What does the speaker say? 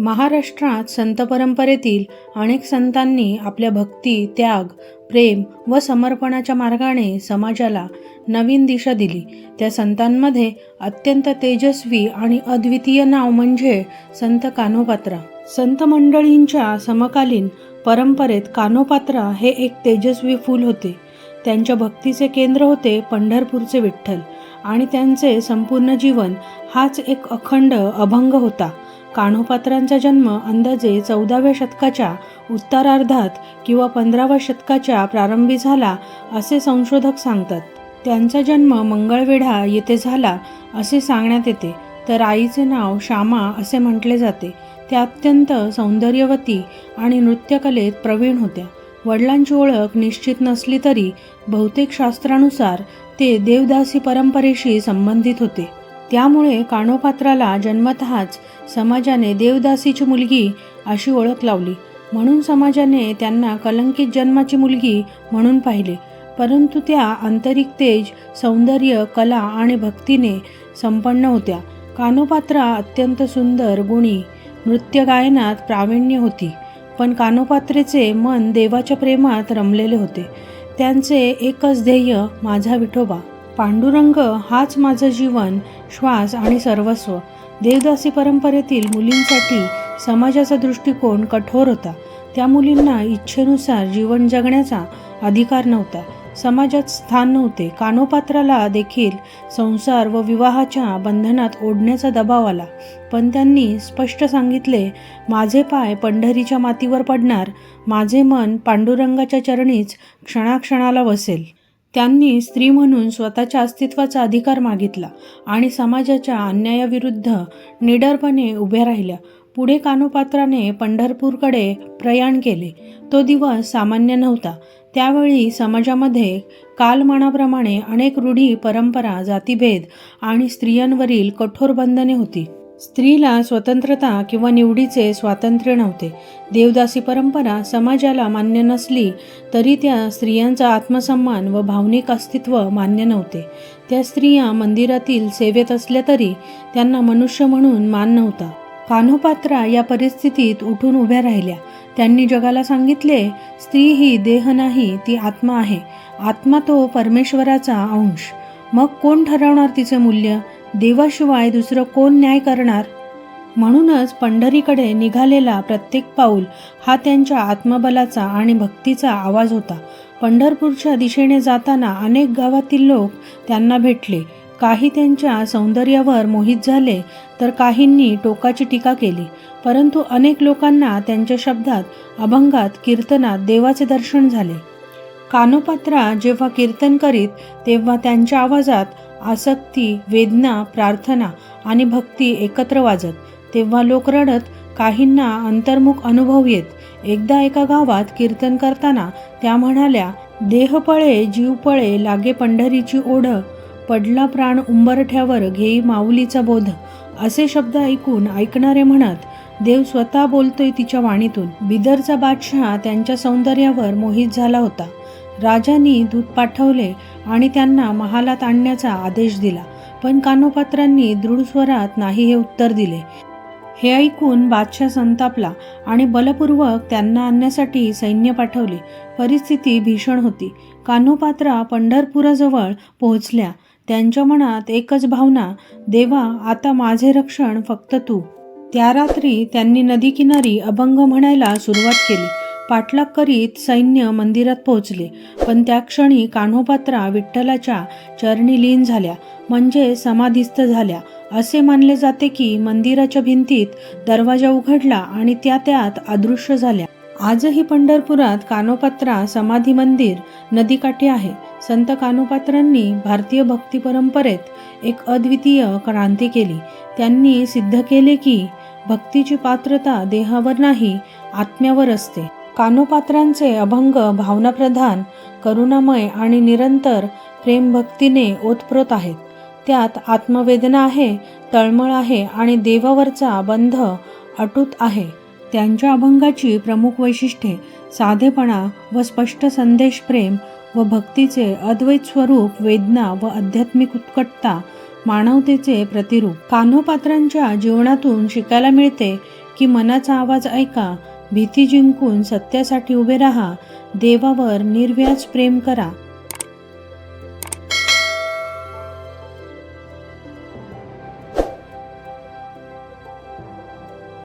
महाराष्ट्रात संत परंपरेतील अनेक संतांनी आपल्या भक्ती त्याग प्रेम व समर्पणाच्या मार्गाने समाजाला नवीन दिशा दिली. त्या संतांमध्ये अत्यंत तेजस्वी आणि अद्वितीय नाव म्हणजे संत कानोपात्रा संत मंडळींच्या समकालीन परंपरेत कानोपात्रा हे एक तेजस्वी फूल होते. त्यांच्या भक्तीचे केंद्र होते पंढरपूरचे विठ्ठल आणि त्यांचे संपूर्ण जीवन हाच एक अखंड अभंग होता. कान्होपात्रांचा जन्म अंदाजे चौदाव्या शतकाच्या उत्तरार्धात किंवा पंधराव्या शतकाच्या प्रारंभी झाला असे संशोधक सांगतात. त्यांचा जन्म मंगळवेढा येथे झाला असे सांगण्यात येते. तर आईचे नाव श्यामा असे म्हटले जाते. त्या अत्यंत सौंदर्यवती आणि नृत्यकलेत प्रवीण होत्या. वडिलांची ओळख निश्चित नसली तरी बहुतेक शास्त्रानुसार ते देवदासी परंपरेशी संबंधित होते. त्यामुळे कानोपात्राला जन्मतःच समाजाने देवदासीची मुलगी अशी ओळख लावली. म्हणून समाजाने त्यांना कलंकित जन्माची मुलगी म्हणून पाहिले. परंतु त्या आंतरिक तेज सौंदर्य कला आणि भक्तीने संपन्न होत्या. कानोपात्रा अत्यंत सुंदर गुणी नृत्य गायनात प्रावीण्य होती. पण कानोपात्रेचे मन देवाच्या प्रेमात रमलेले होते. त्यांचे एकच ध्येय माझा विठोबा. पांडुरंग हाच माझं जीवन श्वास आणि सर्वस्व. देवदासी परंपरेतील मुलींसाठी समाजाचा दृष्टिकोन कठोर होता. त्या मुलींना इच्छेनुसार जीवन जगण्याचा अधिकार नव्हता. समाजात स्थान नव्हते. कानोपात्राला देखील संसार व विवाहाच्या बंधनात ओढण्याचा दबाव आला. पण त्यांनी स्पष्ट सांगितले माझे पाय पंढरीच्या मातीवर पडणार. माझे मन पांडुरंगाच्या चरणीच क्षणाक्षणाला वसेल त्यांनी स्त्री म्हणून स्वतःच्या अस्तित्वाचा अधिकार मागितला आणि समाजाच्या अन्यायाविरुद्ध निडरपणे उभ्या राहिल्या. पुढे कानोपात्राने पंढरपूरकडे प्रयाण केले. तो दिवस सामान्य नव्हता. त्यावेळी समाजामध्ये कालमानाप्रमाणे अनेक रूढी परंपरा जातीभेद आणि स्त्रियांवरील कठोर बंधने होती. स्त्रीला स्वतंत्रता किंवा निवडीचे स्वातंत्र्य नव्हते. देवदासी परंपरा समाजाला मान्य नसली तरी त्या स्त्रियांचा आत्मसन्मान व भावनिक अस्तित्व मान्य नव्हते. त्या स्त्रिया मंदिरातील सेवेत असल्या तरी त्यांना मनुष्य म्हणून मान नव्हता. कान्होपात्रा या परिस्थितीत उठून उभ्या राहिल्या. त्यांनी जगाला सांगितले स्त्री ही देह नाही ती आत्मा आहे. आत्मा तो परमेश्वराचा अंश. मग कोण ठरवणार तिचे मूल्य? देवाशिवाय दुसरं कोण न्याय करणार? म्हणूनच पंढरीकडे निघालेला प्रत्येक पाऊल हा त्यांच्या आत्मबलाचा आणि भक्तीचा आवाज होता. पंढरपूरच्या दिशेने जाताना अनेक गावातील लोक त्यांना भेटले. काही त्यांच्या सौंदर्यावर मोहित झाले तर काहींनी टोकाची टीका केली. परंतु अनेक लोकांना त्यांच्या शब्दात अभंगात कीर्तनात देवाचे दर्शन झाले. कानोपात्रा जेव्हा कीर्तन करीत तेव्हा त्यांच्या आवाजात आसक्ती वेदना प्रार्थना आणि भक्ती एकत्र वाजत. तेव्हा लोक रडत काहींना अंतर्मुख अनुभव येत. एकदा एका गावात कीर्तन करताना त्या म्हणाल्या देह पळे जीव पळे लागे पंढरीची ओढ. पडला प्राण उंबरठ्यावर घेई माऊलीचा बोध. असे शब्द ऐकून ऐकणारे म्हणत देव स्वतः बोलतोय तिच्या वाणीतून. बिदरचा बादशहा त्यांच्या सौंदर्यावर मोहित झाला होता. राजांनी दूत पाठवले आणि त्यांना महालात आणण्याचा आदेश दिला. पण कानोपात्रांनी दृढ स्वरात नाही हे उत्तर दिले. हे ऐकून बादशाह संतापला आणि बलपूर्वक त्यांना आणण्यासाठी सैन्य पाठवले. परिस्थिती भीषण होती. कान्होपात्रा पंढरपुराजवळ पोहोचल्या. त्यांच्या मनात एकच भावना देवा आता माझे रक्षण फक्त तू. त्या रात्री त्यांनी नदीकिनारी अभंग म्हणायला सुरुवात केली. पाठलाग करीत सैन्य मंदिरात पोहोचले. पण त्या क्षणी कान्होपात्रा विठ्ठलाच्या चरणी लीन झाल्या. म्हणजे समाधिस्थ झाल्या. असे मानले जाते की मंदिराच्या भिंतीत दरवाजा उघडला आणि त्या त्यात अदृश्य झाल्या. आजही पंढरपुरात कानोपात्रा समाधी मंदिर नदीकाठी आहे. संत कानोपात्रांनी भारतीय भक्ती परंपरेत एक अद्वितीय क्रांती केली. त्यांनी सिद्ध केले की भक्तीची पात्रता देहावर नाही आत्म्यावर असते. कानोपात्रांचे अभंग भावनाप्रधान करुणामय आणि निरंतर प्रेमभक्तीने ओतप्रोत आहेत. त्यात आत्मवेदना आहे तळमळ आहे आणि देवावरचा बंध अटूट आहे. त्यांच्या अभंगाची प्रमुख वैशिष्ट्ये साधेपणा व स्पष्ट संदेश प्रेम व भक्तीचे अद्वैत स्वरूप वेदना व आध्यात्मिक उत्कटता मानवतेचे प्रतिरूप. कान्होपात्रांच्या जीवनातून शिकायला मिळते की मनाचा आवाज ऐका भीती जिंकून सत्यासाठी उभे राहा. देवावर निर्व्याज प्रेम करा.